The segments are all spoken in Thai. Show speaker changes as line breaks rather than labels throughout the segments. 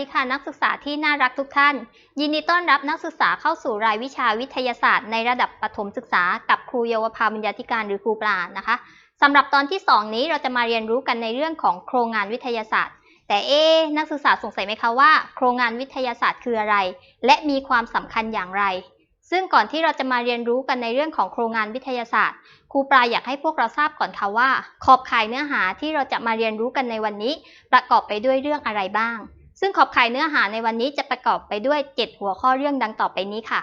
ดีค่ะนักศึกษาที่น่ารักทุกท่าน ยินดีต้อนรับนักศึกษาเข้าสู่รายวิชาวิทยาศาสตร์ ในระดับประถมศึกษากับครูเยาวภาวิญญาธิการหรือครูปลานะคะสำหรับตอนที่ 2 นี้เราจะมาเรียนรู้กันในเรื่องของโครงงานวิทยาศาสตร์ แต่เอ๊นักศึกษาสงสัยไหมคะว่า โครงงานวิทยาศาสตร์คืออะไร และมีความสำคัญอย่างไร ซึ่งก่อนที่เราจะมาเรียนรู้กันในเรื่องของโครงงานวิทยาศาสตร์ครูปลาอยากให้พวกเราทราบก่อนค่ะว่า ขอบข่ายเนื้อหาที่เราจะมาเรียนรู้กันในวันนี้ ประกอบไปด้วยเรื่องอะไรบ้าง ซึ่งขอบข่ายเนื้อหาในวันนี้จะประกอบไปด้วย 7 หัวข้อเรื่องดังต่อไปนี้ค่ะ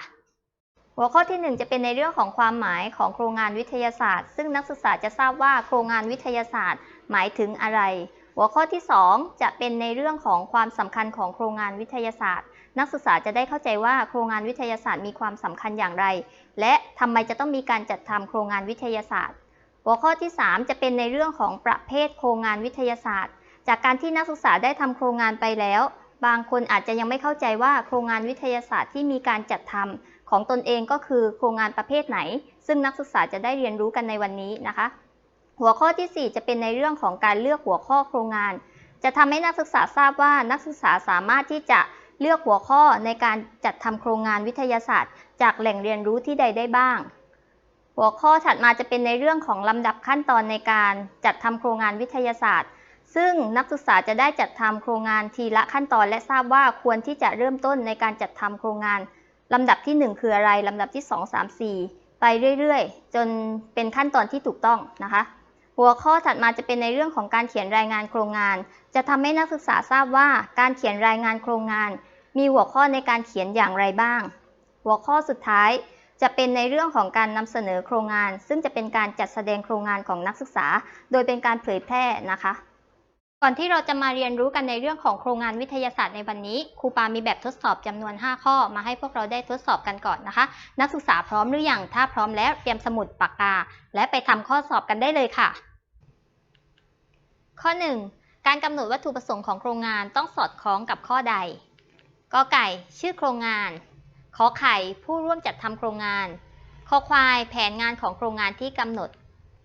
หัวข้อที่ 1 จะเป็นในเรื่องของความหมายของโครงงานวิทยาศาสตร์ ซึ่งนักศึกษาจะทราบว่าโครงงานวิทยาศาสตร์ หมายถึงอะไร หัวข้อที่ 2 จะเป็นในเรื่องของความสำคัญของโครงงานวิทยาศาสตร์ นักศึกษาจะได้เข้าใจว่าโครงงานวิทยาศาสตร์มีความสำคัญอย่างไร และทำไมจะต้องมีการจัดทำโครงงานวิทยาศาสตร์ หัวข้อที่ 3 จะเป็นในเรื่องของประเภทโครงงานวิทยาศาสตร์ จากการที่นักศึกษาได้ทำโครงงานไปแล้ว บางคนอาจจะยังไม่เข้าใจว่าโครงงานวิทยาศาสตร์ที่มีการจัดทำของตนเองก็คือโครงงานประเภทไหน ซึ่งนักศึกษาจะได้เรียนรู้กันในวันนี้นะคะ หัวข้อทีสี่ 4 จะเป็นในเรื่องของการเลือกหัวข้อโครงงาน จะทำให้นักศึกษาทราบว่านักศึกษาสามารถที่จะเลือกหัวข้อในการจัดทำโครงงานวิทยาศาสตร์ จากแหล่งเรียนรู้ที่ใดได้บ้าง หัวข้อถัดมาจะเป็นในเรื่องของลำดับขั้นตอนในการจัดทำโครงงานวิทยาศาสตร์ ซึ่งนักศึกษาจะได้จัดทำโครงงานทีละขั้นตอน และทราบว่าควรที่จะเริ่มต้นในการจัดทำโครงงานลำดับที่ 1 คืออะไรลำดับที่ 2 3 4 ไปเรื่อยๆ จนเป็นขั้นตอนที่ถูกต้องนะคะ หัวข้อถัดมาจะเป็นในเรื่องของการเขียนรายงานโครงงาน จะทำให้นักศึกษาทราบว่าการเขียนรายงานโครงงาน มีหัวข้อในการเขียนอย่างไรบ้าง หัวข้อสุดท้ายจะเป็นในเรื่องของการนำเสนอโครงงาน ซึ่งจะเป็นการจัดแสดงโครงงานของนักศึกษา โดยเป็นการเผยแพร่นะคะ ก่อนที่เราจะมาเรียนรู้กันในเรื่องของโครงงานวิทยาศาสตร์ในวันนี้ครูปามีแบบทดสอบจำนวน 5 ข้อ มาให้พวกเราได้ทดสอบกันก่อนนะคะ นักศึกษาพร้อมหรือยังถ้าพร้อมแล้วเตรียมสมุดปากกา และไปทำข้อสอบกันได้เลยค่ะ ข้อ 1 การกำหนดวัตถุประสงค์ของโครงงานต้องสอดคล้องกับข้อใดกอไก่ชื่อโครงงานขอไข่ผู้ร่วมจัดทำโครงงานคอควายแผนงานของโครงงานที่กำหนด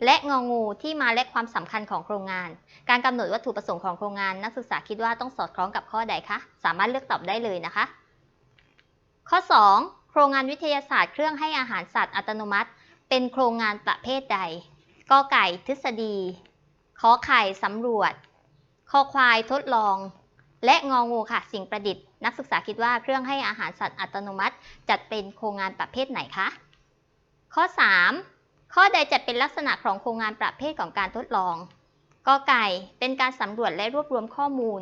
และงองูที่มาและความสำคัญของโครงงาน การกำหนดวัตถุประสงค์ของโครงงาน นักศึกษาคิดว่าต้องสอดคล้องกับข้อใดคะ สามารถเลือกตอบได้เลยนะคะ ข้อ 2 โครงงานวิทยาศาสตร์เครื่องให้อาหารสัตว์อัตโนมัติ เป็นโครงงานประเภทใดกอไก่ทฤษฎีขอไข่สำรวจคอควายทดลอง และงองูค่ะ สิ่งประดิษฐ์ นักศึกษาคิดว่าเครื่องให้อาหารสัตว์อัตโนมัติ จัดเป็นโครงงานประเภทไหนคะ ข้อ 3 ข้อใดจัดเป็นลักษณะของโครงงานประเภทของการทดลองกอไก่เป็นการสำรวจและรวบรวมข้อมูล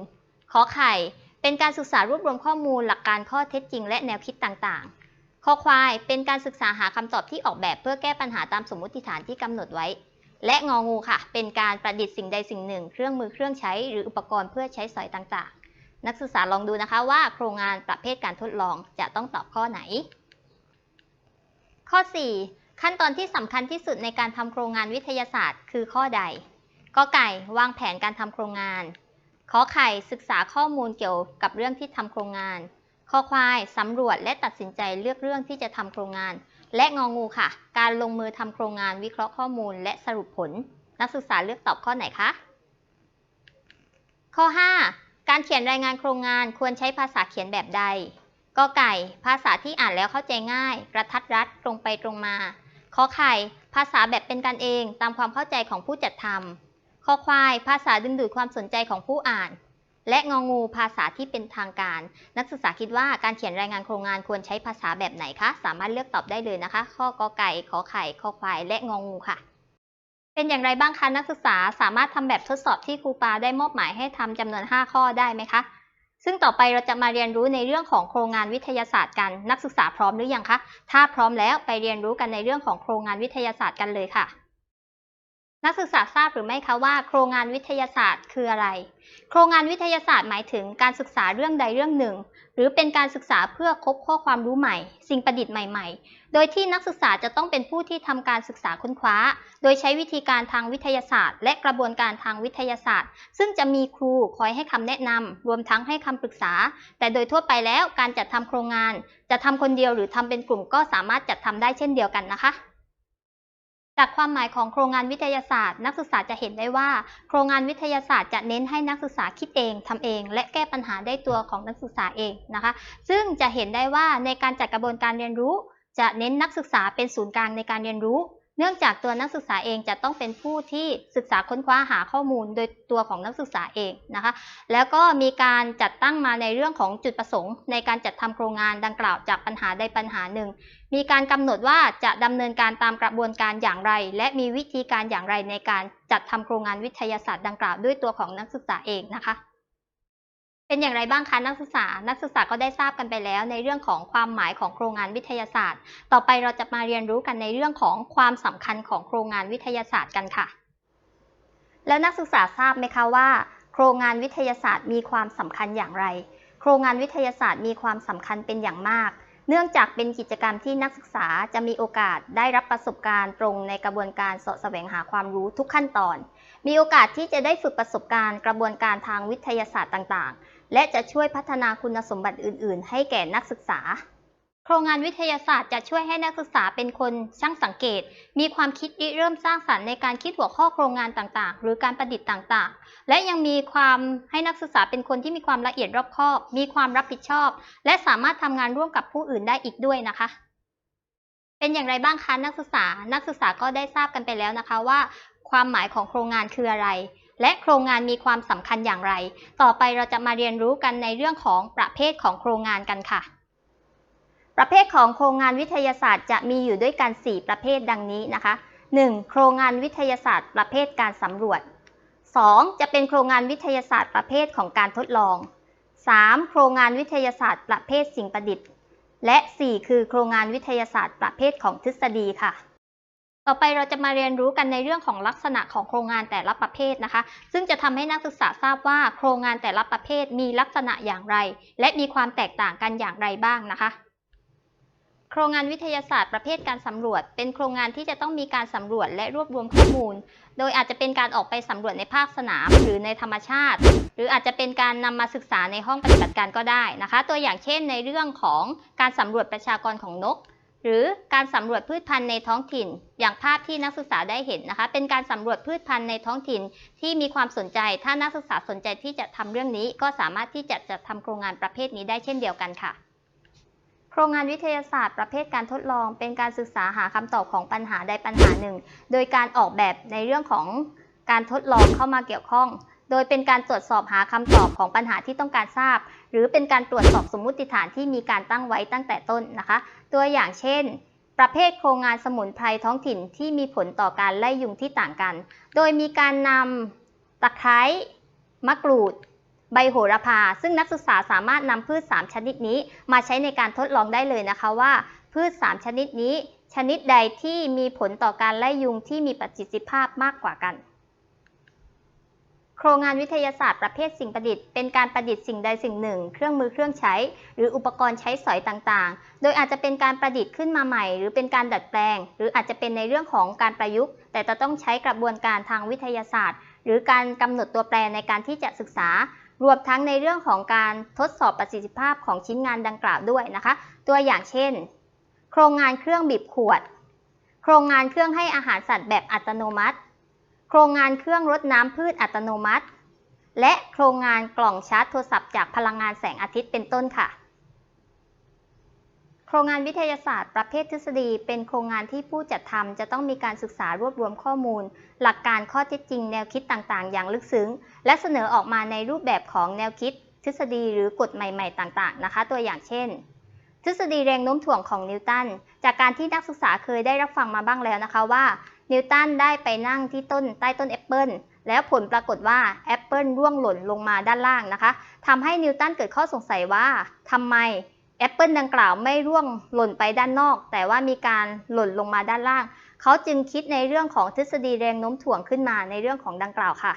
ขอไข่ เป็นการศึกษารวบรวมข้อมูล หลักการข้อเท็จจริง และแนวคิดต่างๆคอควายเป็นการศึกษาหาคำตอบที่ออกแบบเพื่อแก้ปัญหาตามสมมติฐานที่กำหนดไว้ และงองูค่ะ เป็นการประดิษฐ์สิ่งใดสิ่งหนึ่ง เครื่องมือเครื่องใช้หรืออุปกรณ์เพื่อใช้สอยต่างๆ นักศึกษาลองดูนะคะว่า โครงงานประเภทการทดลองจะต้องตอบข้อไหน ข้อ 4 ขั้นตอนที่สำคัญที่สุดในการทำโครงงานวิทยาศาสตร์ คือข้อใดกอไก่วางแผนการทำโครงงานขอไข่ศึกษาข้อมูลเกี่ยวกับเรื่องที่ทำโครงงานคอควายสำรวจและตัดสินใจเลือกเรื่องที่จะทำโครงงาน และงองูค่ะ การลงมือทำโครงงานวิเคราะห์ข้อมูลและสรุปผล นักศึกษาเลือกตอบข้อไหนคะ ข้อ 5 การเขียนรายงานโครงงานควรใช้ภาษาเขียนแบบใดกอไก่ ภาษาที่อ่านแล้วเข้าใจง่าย กระทัดรัดตรงไปตรงมา ขอไข่ ภาษาแบบเป็นกันเองตามความเข้าใจของผู้จัดทำคอควาย ภาษาดึงดูดความสนใจของผู้อ่าน และงองูภาษาที่เป็นทางการ นักศึกษาคิดว่าการเขียนรายงานโครงงานควรใช้ภาษาแบบไหนคะ สามารถเลือกตอบได้เลยนะคะ ข้อกอไก่ขอไข่คอควาย และงองูค่ะเป็นอย่างไรบ้างคะนักศึกษาสามารถทำแบบทดสอบที่ครูปาได้มอบหมายให้ทำจำนวน 5 ข้อได้ไหมคะ ซึ่งต่อไปเราจะมาเรียนรู้ในเรื่องของโครงงานวิทยาศาสตร์กัน นักศึกษาพร้อมหรือยังคะ ถ้าพร้อมแล้วไปเรียนรู้กันในเรื่องของโครงงานวิทยาศาสตร์กันเลยค่ะ นักศึกษาทราบหรือไม่คะว่า โครงงานวิทยาศาสตร์คืออะไร โครงงานวิทยาศาสตร์หมายถึงการศึกษาเรื่องใดเรื่องหนึ่ง หรือเป็นการศึกษาเพื่อคบข้อความรู้ใหม่ สิ่งประดิษฐ์ใหม่ๆ โดยที่นักศึกษาจะต้องเป็นผู้ที่ทำการศึกษาค้นคว้า โดยใช้วิธีการทางวิทยาศาสตร์ และกระบวนการทางวิทยาศาสตร์ ซึ่งจะมีครูคอยให้คำแนะนำรวมทั้งให้คำปรึกษา แต่โดยทั่วไปแล้วการจัดทำโครงงาน จะทำคนเดียวหรือทำเป็นกลุ่มก็สามารถจัดทำได้เช่นเดียวกันนะคะ จากความหมายของโครงงานวิทยาศาสตร์ นักศึกษาจะเห็นได้ว่า โครงงานวิทยาศาสตร์จะเน้นให้นักศึกษาคิดเองทำเอง และแก้ปัญหาได้ตัวของนักศึกษาเองนะคะ ซึ่งจะเห็นได้ว่าในการจัดกระบวนการเรียนรู้ จะเน้นนักศึกษาเป็นศูนย์กลางในการเรียนรู้ เนื่องจากตัวนักศึกษาเองจะต้องเป็นผู้ที่ศึกษาค้นคว้าหาข้อมูลโดยตัวของนักศึกษาเองนะคะ แล้วก็มีการจัดตั้งมาในเรื่องของจุดประสงค์ ในการจัดทำโครงงานดังกล่าวจากปัญหาใดปัญหาหนึ่ง มีการกำหนดว่าจะดำเนินการตามกระบวนการอย่างไร และมีวิธีการอย่างไรในการจัดทำโครงงานวิทยาศาสตร์ดังกล่าวด้วยตัวของนักศึกษาเองนะคะ เป็นอย่างไรบ้างคะนักศึกษา นักศึกษาก็ได้ทราบกันไปแล้ว ในเรื่องของความหมายของโครงงานวิทยาศาสตร์ ต่อไปเราจะมาเรียนรู้กันในเรื่องของความสำคัญของโครงงานวิทยาศาสตร์กันค่ะ แล้วนักศึกษาทราบไหมคะว่า โครงงานวิทยาศาสตร์มีความสำคัญอย่างไร โครงงานวิทยาศาสตร์มีความสำคัญเป็นอย่างมาก เนื่องจากเป็นกิจกรรมที่นักศึกษาจะมีโอกาสได้รับประสบการณ์ตรงในกระบวนการสาะแสวงหาความรู้ทุกขั้นตอน มีโอกาสที่จะได้ฝึกประสบการณ์ กระบวนการทางวิทยาศาสตร์ต่างๆ และจะช่วยพัฒนาคุณสมบัติอื่น ๆ ให้แก่นักศึกษา โครงงานวิทยาศาสตร์จะช่วยให้นักศึกษาเป็นคนช่างสังเกต มีความคิดริเริ่มสร้างสรรค์ในการคิดหัวข้อโครงงานต่าง ๆ หรือการประดิษฐ์ต่าง ๆ และยังมีความให้นักศึกษาเป็นคนที่มีความละเอียดรอบคอบ มีความรับผิดชอบ และสามารถทำงานร่วมกับผู้อื่นได้อีกด้วยนะคะเป็นอย่างไรบ้างคะนักศึกษา นักศึกษาก็ได้ทราบกันไปแล้วนะคะว่า ความหมายของโครงงานคืออะไร และโครงงานมีความสำคัญอย่างไร ต่อไปเราจะมาเรียนรู้กันในเรื่องของประเภทของโครงงานกันค่ะ ประเภทของโครงงานวิทยาศาสตร์จะมีอยู่ด้วยกัน 4 ประเภทดังนี้นะคะ 1. โครงงานวิทยาศาสตร์ ประเภทการสำรวจ 2. จะเป็นโครงงานวิทยาศาสตร์ประเภทของการทดลอง 3. โครงงานวิทยาศาสตร์ประเภทสิ่งประดิษฐ์ และ 4 คือโครงงานวิทยาศาสตร์ประเภทของทฤษฎีค่ะ ต่อไปเราจะมาเรียนรู้กันในเรื่องของลักษณะของโครงงานแต่ละประเภทนะคะ ซึ่งจะทำให้นักศึกษาทราบว่าโครงงานแต่ละประเภทมีลักษณะอย่างไร และมีความแตกต่างกันอย่างไรบ้างนะคะโครงงานวิทยาศาสตร์ประเภทการสำรวจ เป็นโครงงานที่จะต้องมีการสำรวจและรวบรวมข้อมูล โดยอาจจะเป็นการออกไปสำรวจในภาคสนามหรือในธรรมชาติ หรืออาจจะเป็นการนำมาศึกษาในห้องปฏิบัติการก็ได้นะคะ ตัวอย่างเช่นในเรื่องของการสำรวจประชากรของนก หรือการสำรวจพืชพันธุ์ในท้องถิ่น อย่างภาพที่นักศึกษาได้เห็นนะคะ เป็นการสำรวจพืชพันธุ์ในท้องถิ่นที่มีความสนใจ ถ้านักศึกษาสนใจที่จะทำเรื่องนี้ ก็สามารถที่จะจัดทำโครงงานประเภทนี้ได้เช่นเดียวกันค่ะ โครงงานวิทยาศาสตร์ประเภทการทดลอง เป็นการศึกษาหาคำตอบของปัญหาใดปัญหาหนึ่ง โดยการออกแบบในเรื่องของการทดลองเข้ามาเกี่ยวข้อง โดยเป็นการตรวจสอบหาคำตอบของปัญหาที่ต้องการทราบ หรือเป็นการตรวจสอบสมมุติฐานที่มีการตั้งไว้ตั้งแต่ต้นนะคะ ตัวอย่างเช่น ประเภทโครงงานสมุนไพรท้องถิ่นที่มีผลต่อการไล่ยุงที่ต่างกัน โดยมีการนำตะไคร้มะกรูด ใบโหระพา ซึ่งนักศึกษาสามารถนำพืช 3 ชนิดนี้มาใช้ในการทดลองได้เลยนะคะว่า พืช 3 ชนิดนี้ ชนิดใดที่มีผลต่อการไล่ยุงที่มีประสิทธิภาพมากกว่ากัน โครงงานวิทยาศาสตร์ประเภทสิ่งประดิษฐ์เป็นการประดิษฐ์สิ่งใดสิ่งหนึ่ง เครื่องมือเครื่องใช้ หรืออุปกรณ์ใช้สอยต่างๆ โดยอาจจะเป็นการประดิษฐ์ขึ้นมาใหม่ หรือเป็นการดัดแปลง หรืออาจจะเป็นในเรื่องของการประยุกต์ แต่จะต้องใช้กระบวนการทางวิทยาศาสตร์ หรือการกำหนดตัวแปรในการที่จะศึกษา รวมทั้งในเรื่องของการทดสอบประสิทธิภาพของชิ้นงานดังกล่าวด้วยนะคะ ตัวอย่างเช่น โครงงานเครื่องบีบขวด โครงงานเครื่องให้อาหารสัตว์แบบอัตโนมัติ โครงงานเครื่องรดน้ำพืชอัตโนมัติ และโครงงานกล่องชาร์จโทรศัพท์จากพลังงานแสงอาทิตย์เป็นต้นค่ะ โครงงานวิทยาศาสตร์ประเภททฤษฎี เป็นโครงงานที่ผู้จัดทำจะต้องมีการศึกษารวบรวมข้อมูล หลักการข้อเท็จจริง แนวคิดต่างๆ อย่างลึกซึ้ง และเสนอออกมาในรูปแบบของแนวคิด ทฤษฎีหรือกฎใหม่ ๆ ต่างๆ นะคะ ตัวอย่างเช่นทฤษฎีแรงโน้มถ่วงของนิวตัน จากการที่นักศึกษาเคยได้รับฟังมาบ้างแล้วนะคะว่า นิวตันได้ไปนั่งที่ต้นใต้ต้นแอปเปิลแล้วผลปรากฏว่าแอปเปิลร่วงหล่นลงมาด้านล่างนะคะทำให้นิวตันเกิดข้อสงสัยว่าทำไมแอปเปิลดังกล่าวไม่ร่วงหล่นไปด้านนอก แต่ว่ามีการหล่นลงมาด้านล่าง เขาจึงคิดในเรื่องของทฤษฎีแรงโน้มถ่วงขึ้นมาในเรื่องของดังกล่าวค่ะ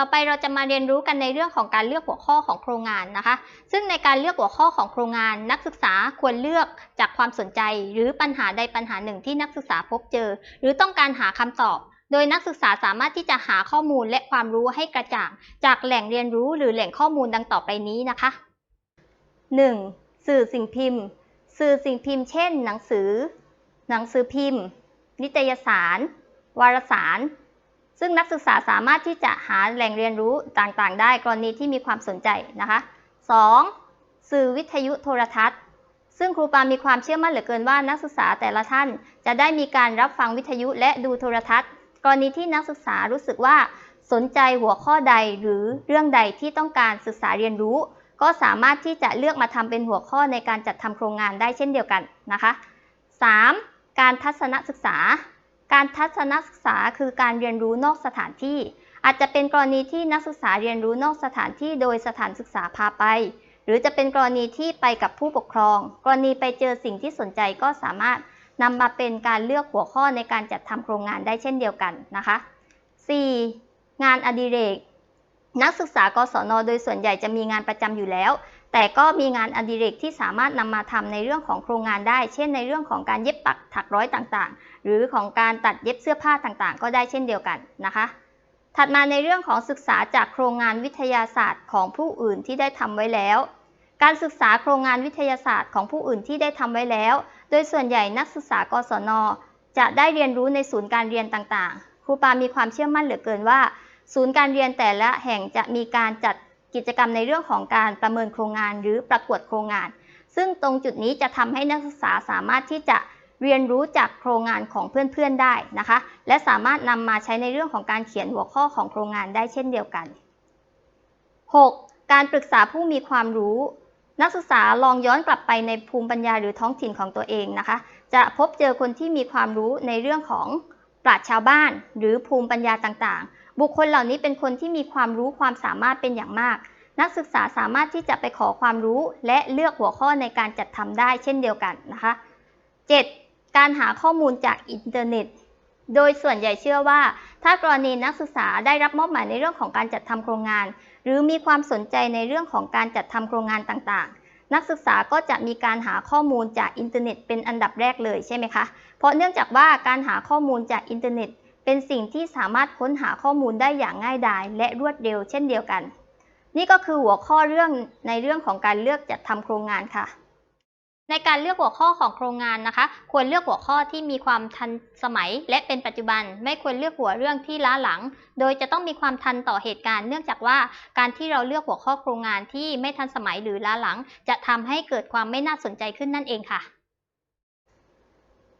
ต่อไปเราจะมาเรียนรู้กันในเรื่องของการเลือกหัวข้อของโครงงานนะคะ ซึ่งในการเลือกหัวข้อของโครงงาน นักศึกษาควรเลือกจากความสนใจ หรือปัญหาใดปัญหาหนึ่งที่นักศึกษาพบเจอ หรือต้องการหาคำตอบ โดยนักศึกษาสามารถที่จะหาข้อมูลและความรู้ให้กระจ่าง จากแหล่งเรียนรู้หรือแหล่งข้อมูลดังต่อไปนี้นะคะ 1. สื่อสิ่งพิมพ์ สื่อสิ่งพิมพ์ เช่น หนังสือ หนังสือพิมพ์ นิตยสาร วารสาร ซึ่งนักศึกษาสามารถที่จะหาแหล่งเรียนรู้ต่างๆ ได้กรณีที่มีความสนใจนะคะ 2. สื่อวิทยุโทรทัศน์ ซึ่งครูปามีความเชื่อมั่นเหลือเกินว่านักศึกษาแต่ละท่าน จะได้มีการรับฟังวิทยุและดูโทรทัศน์ กรณีที่นักศึกษารู้สึกว่าสนใจหัวข้อใดหรือเรื่องใดที่ต้องการศึกษาเรียนรู้ ก็สามารถที่จะเลือกมาทำเป็นหัวข้อในการจัดทำโครงงานได้เช่นเดียวกันนะคะ 3. การทัศนศึกษา การทัศนศึกษาคือการเรียนรู้นอกสถานที่ อาจจะเป็นกรณีที่นักศึกษาเรียนรู้นอกสถานที่โดยสถานศึกษาพาไป หรือจะเป็นกรณีที่ไปกับผู้ปกครอง กรณีไปเจอสิ่งที่สนใจก็สามารถนำมาเป็นการเลือกหัวข้อในการจัดทำโครงงานได้เช่นเดียวกันนะคะ 4. งานอดิเรก นักศึกษากศนโดยส่วนใหญ่จะมีงานประจำอยู่แล้ว แต่ก็มีงานอดิเรกที่สามารถนำมาทำในเรื่องของโครงงานได้ เช่นในเรื่องของการเย็บปักถักร้อยต่างๆ หรือของการตัดเย็บเสื้อผ้าต่างๆ ก็ได้เช่นเดียวกันนะคะ ถัดมาในเรื่องของศึกษาจากโครงงานวิทยาศาสตร์ของผู้อื่นที่ได้ทำไว้แล้ว การศึกษาโครงงานวิทยาศาสตร์ของผู้อื่นที่ได้ทำไว้แล้ว โดยส่วนใหญ่นักศึกษากศน จะได้เรียนรู้ในศูนย์การเรียนต่างๆ ครูปามีความเชื่อมั่นเหลือเกินว่า ศูนย์การเรียนแต่ละแห่งจะมีการจัดกิจกรรมในเรื่องของการประเมินโครงงานหรือประกวดโครงงาน ซึ่งตรงจุดนี้จะทำให้นักศึกษาสามารถที่จะ เรียนรู้จากโครงงานของเพื่อนๆได้นะคะ และสามารถนำมาใช้ในเรื่องของการเขียนหัวข้อของโครงงานได้เช่นเดียวกัน 6. การปรึกษาผู้มีความรู้ นักศึกษาลองย้อนกลับไปในภูมิปัญญาหรือท้องถิ่นของตัวเองนะคะ จะพบเจอคนที่มีความรู้ในเรื่องของปราชญ์ชาวบ้าน หรือภูมิปัญญาต่างๆ บุคคลเหล่านี้เป็นคนที่มีความรู้ความสามารถเป็นอย่างมาก นักศึกษาสามารถที่จะไปขอความรู้และเลือกหัวข้อในการจัดทำได้เช่นเดียวกันนะคะ 7. การหาข้อมูลจากอินเทอร์เน็ต โดยส่วนใหญ่เชื่อว่า ถ้ากรณีนักศึกษาได้รับมอบหมายในเรื่องของการจัดทำโครงงาน หรือมีความสนใจในเรื่องของการจัดทำโครงงานต่างๆ นักศึกษาก็จะมีการหาข้อมูลจากอินเทอร์เน็ตเป็นอันดับแรกเลยใช่ไหมคะ เพราะเนื่องจากว่าการหาข้อมูลจากอินเทอร์เน็ต เป็นสิ่งที่สามารถค้นหาข้อมูลได้อย่างง่ายดาย และรวดเร็วเช่นเดียวกัน นี่ก็คือหัวข้อเรื่องในเรื่องของการเลือกจัดทำโครงงานค่ะ ในการเลือกหัวข้อของโครงงานนะคะ ควรเลือกหัวข้อที่มีความทันสมัย และเป็นปัจจุบัน ไม่ควรเลือกหัวเรื่องที่ล้าหลัง โดยจะต้องมีความทันต่อเหตุการณ์ เนื่องจากว่าการที่เราเลือกหัวข้อโครงงานที่ไม่ทันสมัยหรือล้าหลัง จะทำให้เกิดความไม่น่าสนใจขึ้นนั่นเองค่ะ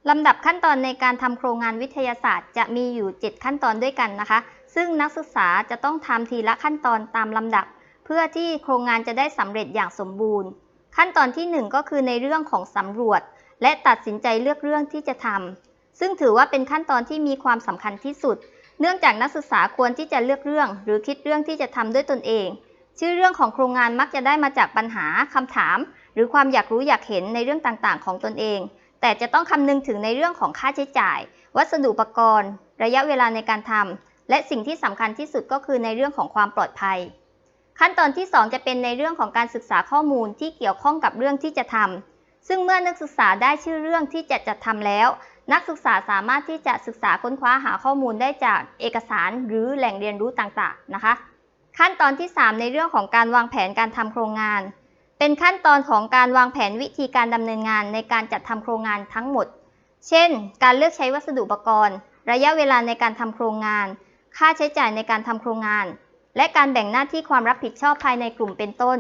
ลำดับขั้นตอนในการทำโครงงานวิทยาศาสตร์ จะมีอยู่ 7 ขั้นตอนด้วยกันนะคะ ซึ่งนักศึกษาจะต้องทำทีละขั้นตอนตามลำดับ เพื่อที่โครงงานจะได้สำเร็จอย่างสมบูรณ์ ขั้นตอนที่ 1 ก็คือในเรื่องของสำรวจ และตัดสินใจเลือกเรื่องที่จะทำซึ่งถือว่าเป็นขั้นตอนที่มีความสำคัญที่สุด เนื่องจากนักศึกษาควรที่จะเลือกเรื่อง หรือคิดเรื่องที่จะทำด้วยตนเอง ชื่อเรื่องของโครงงานมักจะได้มาจากปัญหาคำถาม หรือความอยากรู้อยากเห็นในเรื่องต่างๆ ของตนเอง แต่จะต้องคำนึงถึงในเรื่องของค่าใช้จ่าย วัสดุอุปกรณ์ ระยะเวลาในการทำและสิ่งที่สำคัญที่สุดก็คือในเรื่องของความปลอดภัย ขั้นตอนที่ 2 จะเป็นในเรื่องของการศึกษาข้อมูลที่เกี่ยวข้องกับเรื่องที่จะทำซึ่งเมื่อนักศึกษาได้ชื่อเรื่องที่จะจัดทำแล้ว นักศึกษาสามารถที่จะศึกษาค้นคว้าหาข้อมูลได้จากเอกสารหรือแหล่งเรียนรู้ต่างๆนะคะ ขั้นตอนที่ 3 ในเรื่องของการวางแผนการทำโครงงาน เป็นขั้นตอนของการวางแผนวิธีการดำเนินงานในการจัดทำโครงงานทั้งหมด เช่น การเลือกใช้วัสดุอุปกรณ์ ระยะเวลาในการทำโครงงาน ค่าใช้จ่ายในการทำโครงงาน และการแบ่งหน้าที่ความรับผิดชอบภายในกลุ่มเป็นต้น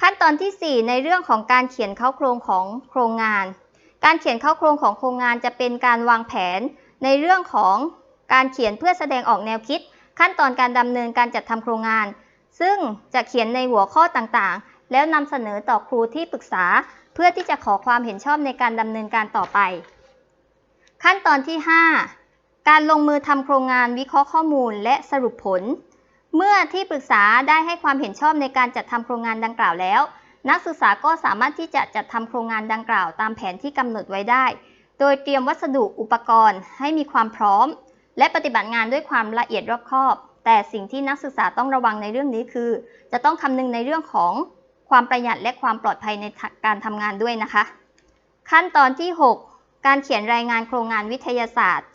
ขั้นตอนที่ 4 ในเรื่องของการเขียนเข้าโครงของโครงงาน การเขียนเข้าโครงของโครงงานจะเป็นการวางแผน ในเรื่องของการเขียนเพื่อแสดงออกแนวคิด ขั้นตอนการดำเนินการจัดทำโครงงาน ซึ่งจะเขียนในหัวข้อต่างๆ แล้วนำเสนอต่อครูที่ปรึกษา เพื่อที่จะขอความเห็นชอบในการดำเนินการต่อไป ขั้นตอนที่ 5 การลงมือทำโครงงานวิเคราะห์ข้อมูลและสรุปผล เมื่อที่ปรึกษาได้ให้ความเห็นชอบในการจัดทำโครงงานดังกล่าวแล้ว นักศึกษาก็สามารถที่จะจัดทำโครงงานดังกล่าว ตามแผนที่กำหนดไว้ได้ โดยเตรียมวัสดุอุปกรณ์ ให้มีความพร้อม และปฏิบัติงานด้วยความละเอียดรอบคอบ แต่สิ่งที่นักศึกษาต้องระวังในเรื่องนี้คือ จะต้องคำนึงในเรื่องของความประหยัดและความปลอดภัยในการทำงานด้วยนะคะ ขั้นตอนที่ 6 การเขียนรายงานโครงงานวิทยาศาสตร์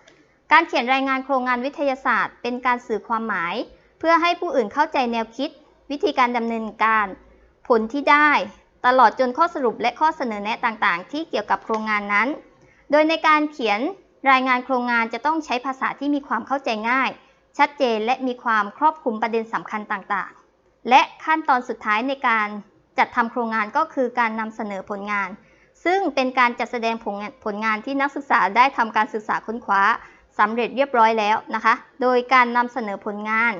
การเขียนรายงานโครงงานวิทยาศาสตร์ เป็นการสื่อความหมาย เพื่อให้ผู้อื่นเข้าใจแนวคิด วิธีการดำเนินการ ผลที่ได้ ตลอดจนข้อสรุปและข้อเสนอแนะต่างๆ ที่เกี่ยวกับโครงงานนั้น โดยในการเขียนรายงานโครงงานจะต้องใช้ภาษาที่มีความเข้าใจง่าย ชัดเจนและมีความครอบคลุมประเด็นสำคัญต่างๆ และขั้นตอนสุดท้ายในการจัดทำโครงงานก็คือการนำเสนอผลงาน ซึ่งเป็นการจัดแสดงผลงานผลงานที่นักศึกษาได้ทำการศึกษาค้นคว้าสำเร็จเรียบร้อยแล้วนะคะ โดยการนำเสนอผลงาน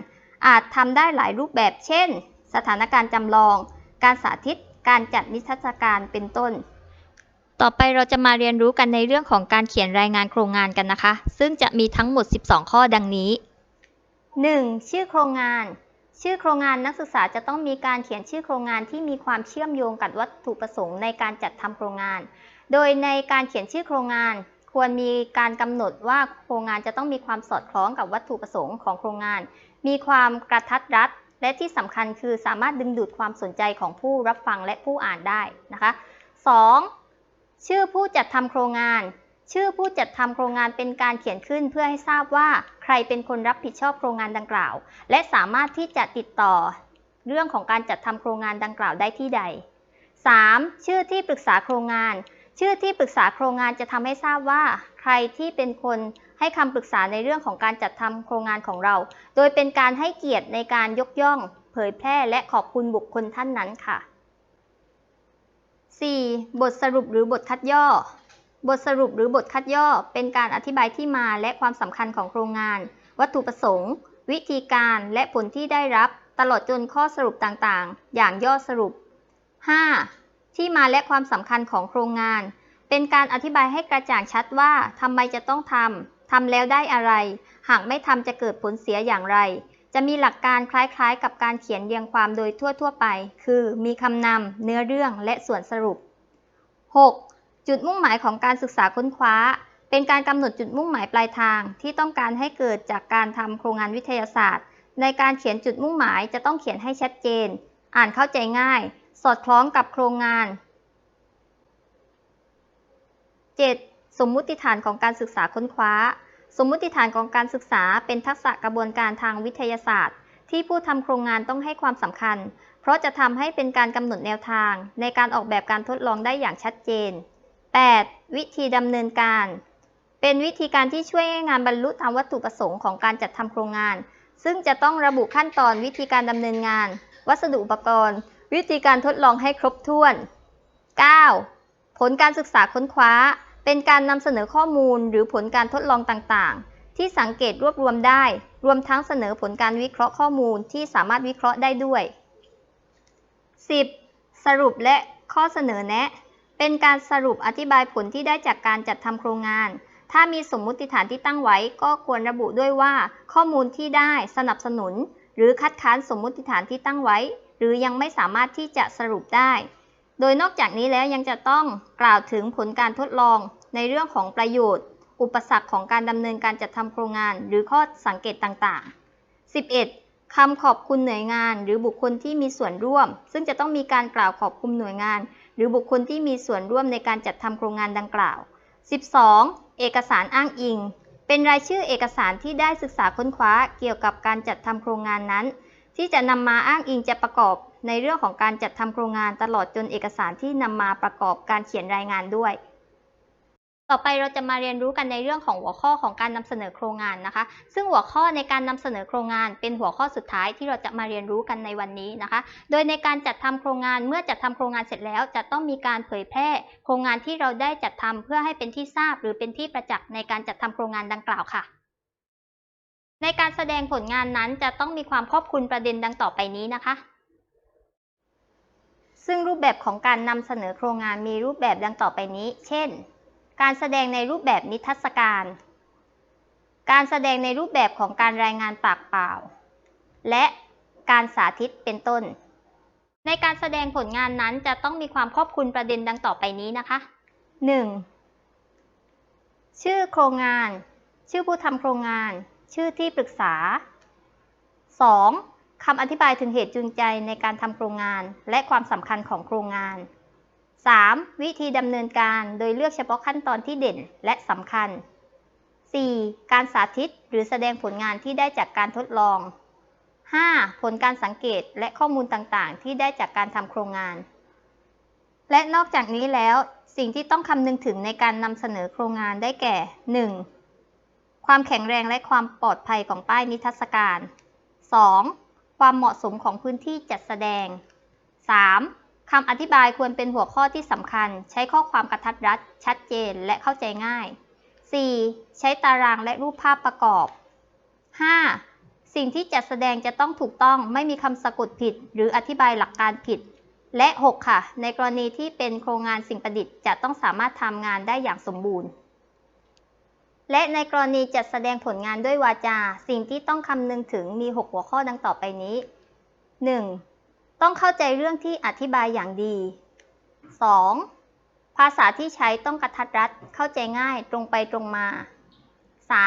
อาจทำได้หลายรูปแบบ เช่น สถานการณ์จำลอง การสาธิต การจัดนิทรรศการ เป็นต้น ต่อไปเราจะมาเรียนรู้กันในเรื่องของการเขียนรายงานโครงงานกันนะคะ ซึ่งจะมีทั้งหมด 12 ข้อดังนี้ 1. ชื่อโครงงาน ชื่อโครงงานนักศึกษาจะต้องมีการเขียนชื่อโครงงานที่มีความเชื่อมโยงกับวัตถุประสงค์ในการจัดทำโครงงาน โดยในการเขียนชื่อโครงงานควรมีการกำหนดว่าโครงงานจะต้องมีความสอดคล้องกับวัตถุประสงค์ของโครงงาน มีความกระทัดรัด และที่สำคัญคือสามารถดึงดูดความสนใจของผู้รับฟังและผู้อ่านได้นะคะ 2. ชื่อผู้จัดทำโครงงาน ชื่อผู้จัดทำโครงงานเป็นการเขียนขึ้นเพื่อให้ทราบว่าใครเป็นคนรับผิดชอบโครงงานดังกล่าว และสามารถที่จะติดต่อเรื่องของการจัดทำโครงงานดังกล่าวได้ที่ใด 3. ชื่อที่ปรึกษาโครงงาน ชื่อที่ปรึกษาโครงงานจะทำให้ทราบว่า ใครที่เป็นคน ให้คำปรึกษาในเรื่องของการจัดทำโครงงานของเรา โดยเป็นการให้เกียรติในการยกย่อง เผยแพร่และขอบคุณบุคคลท่านนั้นค่ะ 4. บทสรุปหรือบทคัดย่อ บทสรุปหรือบทคัดย่อ เป็นการอธิบายที่มาและความสำคัญของโครงงาน วัตถุประสงค์ วิธีการและผลที่ได้รับ ตลอดจนข้อสรุปต่างๆ อย่างย่อสรุป 5. ที่มาและความสำคัญของโครงงาน เป็นการอธิบายให้กระจ่างชัดว่าทำไมจะต้องทำทำแล้วได้อะไร หากไม่ทำจะเกิดผลเสียอย่างไร จะมีหลักการคล้ายๆ กับการเขียนเรียงความโดยทั่วๆไป คือมีคำนำ เนื้อเรื่อง และส่วนสรุป 6. จุดมุ่งหมายของการศึกษาค้นคว้า เป็นการกำหนดจุดมุ่งหมายปลายทาง ที่ต้องการให้เกิดจากการทำโครงงานวิทยาศาสตร์ ในการเขียนจุดมุ่งหมายจะต้องเขียนให้ชัดเจน อ่านเข้าใจง่าย สอดคล้องกับโครงงาน 7. สมมุติฐานของการศึกษาค้นคว้า สมมุติฐานของการศึกษาเป็นทักษะกระบวนการทางวิทยาศาสตร์ ที่ผู้ทำโครงงานต้องให้ความสำคัญ เพราะจะทำให้เป็นการกำหนดแนวทาง ในการออกแบบการทดลองได้อย่างชัดเจน 8. วิธีดำเนินการ เป็นวิธีการที่ช่วยให้งานบรรลุตามวัตถุประสงค์ของการจัดทำโครงงาน ซึ่งจะต้องระบุขั้นตอนวิธีการดำเนินงาน วัสดุอุปกรณ์ วิธีการทดลองให้ครบถ้วน 9. ผลการศึกษาค้นคว้า เป็นการนำเสนอข้อมูลหรือผลการทดลองต่างๆ ที่สังเกตรวบรวมได้ รวมทั้งเสนอผลการวิเคราะห์ข้อมูลที่สามารถวิเคราะห์ได้ด้วย 10. สรุปและข้อเสนอแนะ เป็นการสรุปอธิบายผลที่ได้จากการจัดทำโครงงาน ถ้ามีสมมุติฐานที่ตั้งไว้ ก็ควรระบุด้วยว่า ข้อมูลที่ได้สนับสนุน หรือคัดค้านสมมุติฐานที่ตั้งไว้ หรือยังไม่สามารถที่จะสรุปได้ โดยนอกจากนี้แล้วยังจะต้องกล่าวถึงผลการทดลองในเรื่องของประโยชน์ อุปสรรคของการดำเนินการจัดทำโครงงาน หรือข้อสังเกตต่างๆ 11. คำขอบคุณหน่วยงาน หรือบุคคลที่มีส่วนร่วม ซึ่งจะต้องมีการกล่าวขอบคุณหน่วยงาน หรือบุคคลที่มีส่วนร่วมในการจัดทำโครงงานดังกล่าว 12. เอกสารอ้างอิง เป็นรายชื่อเอกสารที่ได้ศึกษาค้นคว้าเกี่ยวกับการจัดทำโครงงานนั้น ที่จะนำมาอ้างอิงจะประกอบ ในเรื่องของการจัดทำโครงงานตลอดจนเอกสารที่นำมาประกอบการเขียนรายงานด้วย ต่อไปเราจะมาเรียนรู้กันในเรื่องของหัวข้อของการนำเสนอโครงงานนะคะ ซึ่งหัวข้อในการนำเสนอโครงงานเป็นหัวข้อสุดท้ายที่เราจะมาเรียนรู้กันในวันนี้นะคะ โดยในการจัดทำโครงงานเมื่อจัดทำโครงงานเสร็จแล้ว จะต้องมีการเผยแพร่ โครงงานที่เราได้จัดทำเพื่อให้เป็นที่ทราบ หรือเป็นที่ประจักษ์ในการจัดทำโครงงานดังกล่าวค่ะในการแสดงผลงานนั้นจะต้องมีความครอบคลุมประเด็นดังต่อไปนี้นะคะ ซึ่งรูปแบบของการนำเสนอโครงงานมีรูปแบบดังต่อไปนี้ เช่น การแสดงในรูปแบบนิทรรศการ การแสดงในรูปแบบของการรายงานปากเปล่า และการสาธิตเป็นต้น ในการแสดงผลงานนั้นจะต้องมีความครอบคลุมประเด็นดังต่อไปนี้นะคะ 1. ชื่อโครงงาน ชื่อผู้ทำโครงงาน ชื่อที่ปรึกษา 2. คำอธิบายถึงเหตุจูงใจในการทำโครงงาน และความสำคัญของโครงงาน 3. วิธีดำเนินการโดยเลือกเฉพาะขั้นตอนที่เด่นและสำคัญ 4. การสาธิตหรือแสดงผลงานที่ได้จากการทดลอง 5. ผลการสังเกตและข้อมูลต่างๆ ที่ได้จากการทำโครงงาน และนอกจากนี้แล้ว สิ่งที่ต้องคำนึงถึงในการนำเสนอโครงงานได้แก่ 1. ความแข็งแรงและความปลอดภัยของป้ายนิทรรศการ 2. ความเหมาะสมของพื้นที่จัดแสดง 3. คำอธิบายควรเป็นหัวข้อที่สำคัญ ใช้ข้อความกระทัดรัด ชัดเจนและเข้าใจง่าย 4. ใช้ตารางและรูปภาพประกอบ 5. สิ่งที่จัดแสดงจะต้องถูกต้องไม่มีคำสะกดผิด หรืออธิบายหลักการผิด และ 6 ค่ะ ในกรณีที่เป็นโครงงานสิ่งประดิษฐ์จะต้องสามารถทำงานได้อย่างสมบูรณ์ และในกรณีจัดแสดงผลงานด้วยวาจา สิ่งที่ต้องคำนึงถึงมี 6 หัวข้อดังต่อไปนี้ 1. ต้องเข้าใจเรื่องที่อธิบายอย่างดี 2. ภาษาที่ใช้ต้องกระทัดรัด เข้าใจง่ายตรงไปตรงมา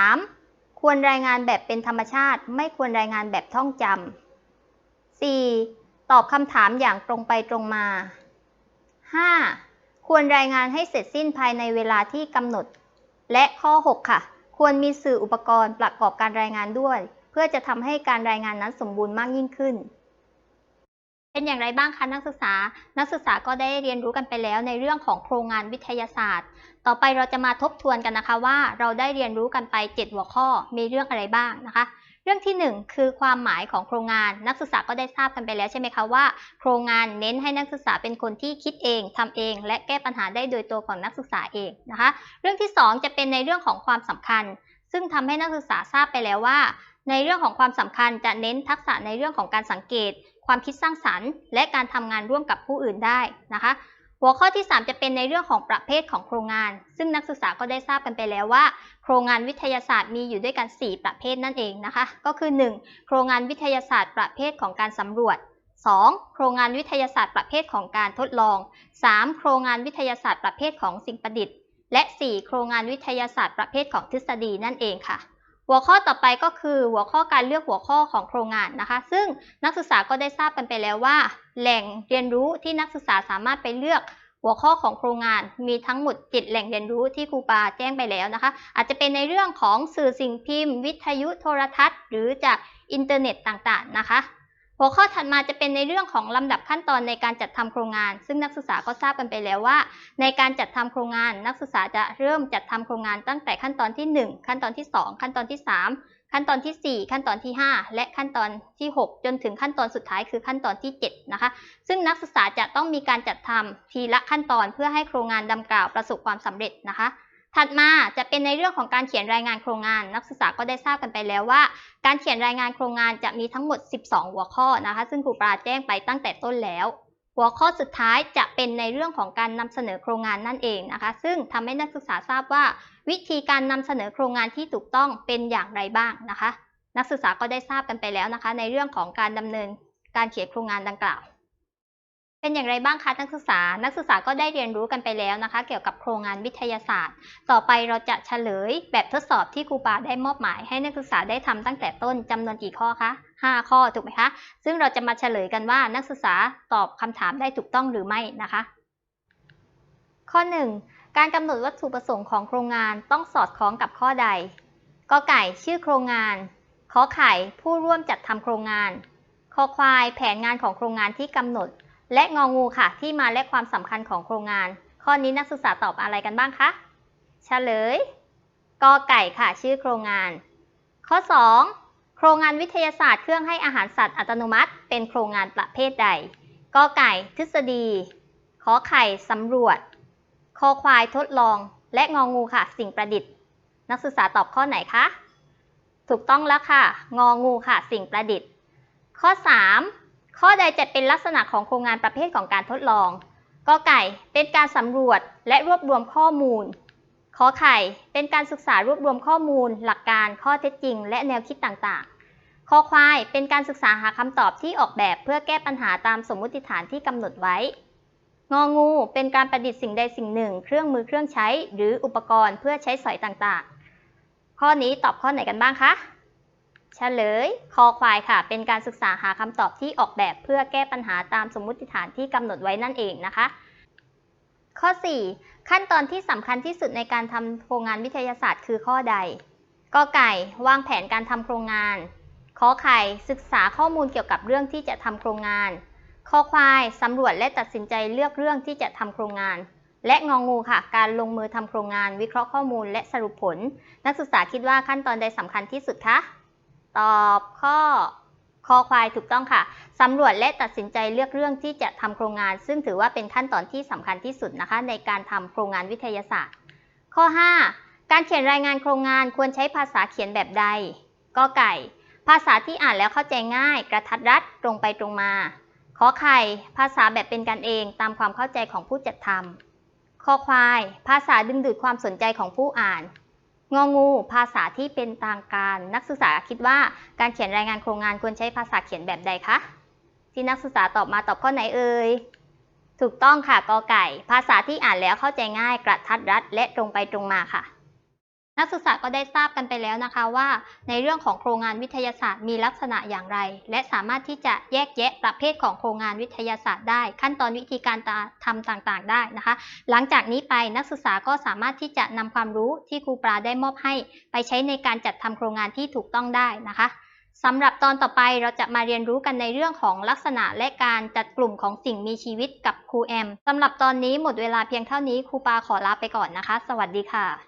3. ควรรายงานแบบเป็นธรรมชาติ ไม่ควรรายงานแบบท่องจำ 4. ตอบคำถามอย่างตรงไปตรงมา 5. ควรรายงานให้เสร็จสิ้นภายในเวลาที่กำหนด และข้อ 6 ค่ะ ควรมีสื่ออุปกรณ์ประกอบการรายงานด้วย เพื่อจะทำให้การรายงานนั้นสมบูรณ์มากยิ่งขึ้น เป็นอย่างไรบ้างคะนักศึกษา นักศึกษาก็ได้เรียนรู้กันไปแล้วในเรื่องของโครงงานวิทยาศาสตร์ ต่อไปเราจะมาทบทวนกันนะคะว่าเราได้เรียนรู้กันไป 7 หัวข้อมีเรื่องอะไรบ้างนะคะ รื่องที่ 1 คือความหมายของโครงงานนักศึกษาก็ได้ทราบกันไปแล้วใช่ไหมคะว่า โครงงานเน้นให้นักศึกษาเป็นคนที่คิดเองทำเอง และแก้ปัญหาได้โดยตัวของนักศึกษาเองนะคะ เรื่องที่ 2 จะเป็นในเรื่องของความสำคัญ ซึ่งทำให้นักศึกษาทราบไปแล้วว่า ในเรื่องของความสำคัญจะเน้นทักษะในเรื่องของการสังเกต ความคิดสร้างสรรค์ และการทำงานร่วมกับผู้อื่นได้นะคะ หัวข้อที่ 3 จะเป็นในเรื่องของประเภทของโครงงาน ซึ่งนักศึกษาก็ได้ทราบกันไปแล้วว่า โครงงานวิทยาศาสตร์มีอยู่ด้วยกัน 4 ประเภทนั่นเองนะคะ ก็คือ 1. โครงงานวิทยาศาสตร์ประเภทของการสำรวจ 2. โครงงานวิทยาศาสตร์ประเภทของการทดลอง 3. โครงงานวิทยาศาสตร์ประเภทของสิ่งประดิษฐ์ และ 4 โครงงานวิทยาศาสตร์ประเภทของทฤษฎีนั่นเองค่ะ หัวข้อต่อไปก็คือหัวข้อการเลือกหัวข้อของโครงงานนะคะ ซึ่งนักศึกษาก็ได้ทราบกันไปแล้วว่า แหล่งเรียนรู้ที่นักศึกษาสามารถไปเลือกหัวข้อของโครงงานมีทั้งหมด7แหล่งเรียนรู้ที่ครูปาแจ้งไปแล้วนะคะ อาจจะเป็นในเรื่องของสื่อสิ่งพิมพ์ วิทยุโทรทัศน์ หรือจากอินเทอร์เน็ตต่างๆนะคะ หัวข้อถัดมาจะเป็นในเรื่องของลำดับขั้นตอนในการจัดทำโครงงาน ซึ่งนักศึกษาก็ทราบกันไปแล้วว่า ในการจัดทำโครงงาน นักศึกษาจะเริ่มจัดทำโครงงานตั้งแต่ขั้นตอนที่ 1 ขั้นตอนที่ 2 ขั้นตอนที่ 3 ขั้นตอนที่ 4 ขั้นตอนที่ 5 และขั้นตอนที่ 6 จนถึงขั้นตอนสุดท้ายคือขั้นตอนที่ 7 นะคะ ซึ่งนักศึกษาจะต้องมีการจัดทำทีละขั้นตอนเพื่อให้โครงงานดังกล่าวประสบความสำเร็จนะคะ ถัดมาจะเป็นในเรื่องของการเขียนรายงานโครงงาน นักศึกษาก็ได้ทราบกันไปแล้วว่า การเขียนรายงานโครงงานจะมีทั้งหมด 12 หัวข้อนะคะ ซึ่งครูปราแจ้งไปตั้งแต่ต้นแล้ว หัวข้อสุดท้ายจะเป็นในเรื่องของการนำเสนอโครงงานนั่นเองนะคะ ซึ่งทำให้นักศึกษาทราบว่า วิธีการนำเสนอโครงงานที่ถูกต้องเป็นอย่างไรบ้างนะคะ นักศึกษาก็ได้ทราบกันไปแล้วนะคะ ในเรื่องของการดำเนินการเขียนโครงงานดังกล่าว เป็นอย่างไรบ้างคะนักศึกษา นักศึกษาก็ได้เรียนรู้กันไปแล้วนะคะ เกี่ยวกับโครงงานวิทยาศาสตร์ ต่อไปเราจะเฉลยแบบทดสอบที่ครูปาได้มอบหมาย ให้นักศึกษาได้ทำตั้งแต่ต้นจำนวนกี่ข้อคะ 5 ข้อถูกไหมคะ ซึ่งเราจะมาเฉลยกันว่านักศึกษาตอบคำถามได้ถูกต้องหรือไม่นะคะ ข้อ 1 การกำหนดวัตถุประสงค์ของโครงงานต้องสอดคล้องกับข้อใดกอไก่ชื่อโครงงานขอไข่ผู้ร่วมจัดทำโครงงานคอควายแผนงานของโครงงานที่กำหนด และงองูค่ะ ที่มาและความสำคัญของโครงงาน ข้อนี้นักศึกษาตอบอะไรกันบ้างคะเฉลยกอไก่ค่ะชื่อโครงงาน ข้อ 2 โครงงานวิทยาศาสตร์เครื่องให้อาหารสัตว์อัตโนมัติ เป็นโครงงานประเภทใดกอไก่ทฤษฎีขอไข่สำรวจคอควายทดลอง และงองูค่ะ สิ่งประดิษฐ์ นักศึกษาตอบข้อไหนคะถูกต้องแล้วค่ะ งองูค่ะ สิ่งประดิษฐ์ ข้อ 3 ข้อใดจะเป็นลักษณะของโครงงานประเภทของการทดลองกอไก่เป็นการสำรวจและรวบรวมข้อมูลขอไข่เป็นการศึกษารวบรวมข้อมูล หลักการข้อเท็จจริง และแนวคิดต่างๆ คอควายเป็นการศึกษาหาคำตอบที่ออกแบบเพื่อแก้ปัญหาตามสมมติฐานที่กำหนดไว้ งองูเป็นการประดิษฐ์สิ่งใดสิ่งหนึ่ง เครื่องมือเครื่องใช้ หรืออุปกรณ์เพื่อใช้สอยต่างๆ ข้อนี้ตอบข้อไหนกันบ้างคะ เฉลย คอควายค่ะ เป็นการศึกษาหาคำตอบที่ออกแบบเพื่อแก้ปัญหาตามสมมติฐานที่กำหนดไว้นั่นเองนะคะ ข้อ 4 ขั้นตอนที่สำคัญที่สุดในการทำโครงงานวิทยาศาสตร์คือข้อใดกอไก่ วางแผนการทำโครงงานขอไข่ ศึกษาข้อมูลเกี่ยวกับเรื่องที่จะทำโครงงานคอควายสำรวจและตัดสินใจเลือกเรื่องที่จะทำโครงงาน และงองูค่ะ การลงมือทำโครงงาน วิเคราะห์ข้อมูลและสรุปผล นักศึกษาคิดว่าขั้นตอนใดสำคัญที่สุดคะ ตอบข้อคอควายถูกต้องค่ะสำรวจและตัดสินใจเลือกเรื่องที่จะทำโครงงาน ซึ่งถือว่าเป็นขั้นตอนที่สำคัญที่สุดนะคะ ในการทำโครงงานวิทยาศาสตร์ ข้อ 5 การเขียนรายงานโครงงานควรใช้ภาษาเขียนแบบใดกอไก่ ภาษาที่อ่านแล้วเข้าใจง่าย กระทัดรัดตรงไปตรงมาขอไข่ภาษาแบบเป็นกันเองตามความเข้าใจของผู้จัดทำคอควาย ภาษาดึงดูดความสนใจของผู้อ่าน งองูภาษาที่เป็นทางการ นักศึกษาคิดว่าการเขียนรายงานโครงงานควรใช้ภาษาเขียนแบบใดคะที่นักศึกษาตอบมาตอบข้อไหนเอ่ยถูกต้องค่ะกอไก่ ภาษาที่อ่านแล้วเข้าใจง่ายกระทัดรัดและตรงไปตรงมาค่ะ นักศึกษาก็ได้ทราบกันไปแล้วนะคะว่า ในเรื่องของโครงงานวิทยาศาสตร์มีลักษณะอย่างไร และสามารถที่จะแยกแยะประเภทของโครงงานวิทยาศาสตร์ได้ ขั้นตอนวิธีการทำต่างๆ ได้นะคะ หลังจากนี้ไปนักศึกษาก็สามารถที่จะนำความรู้ที่ครูปลาได้มอบให้ ไปใช้ในการจัดทำโครงงานที่ถูกต้องได้นะคะสำหรับตอนต่อไปเราจะมาเรียนรู้กันในเรื่องของลักษณะและการจัดกลุ่มของสิ่งมีชีวิตกับครูแอมสำหรับตอนนี้หมดเวลาเพียงเท่านี้ครูปาขอลาไปก่อนนะคะ สวัสดีค่ะ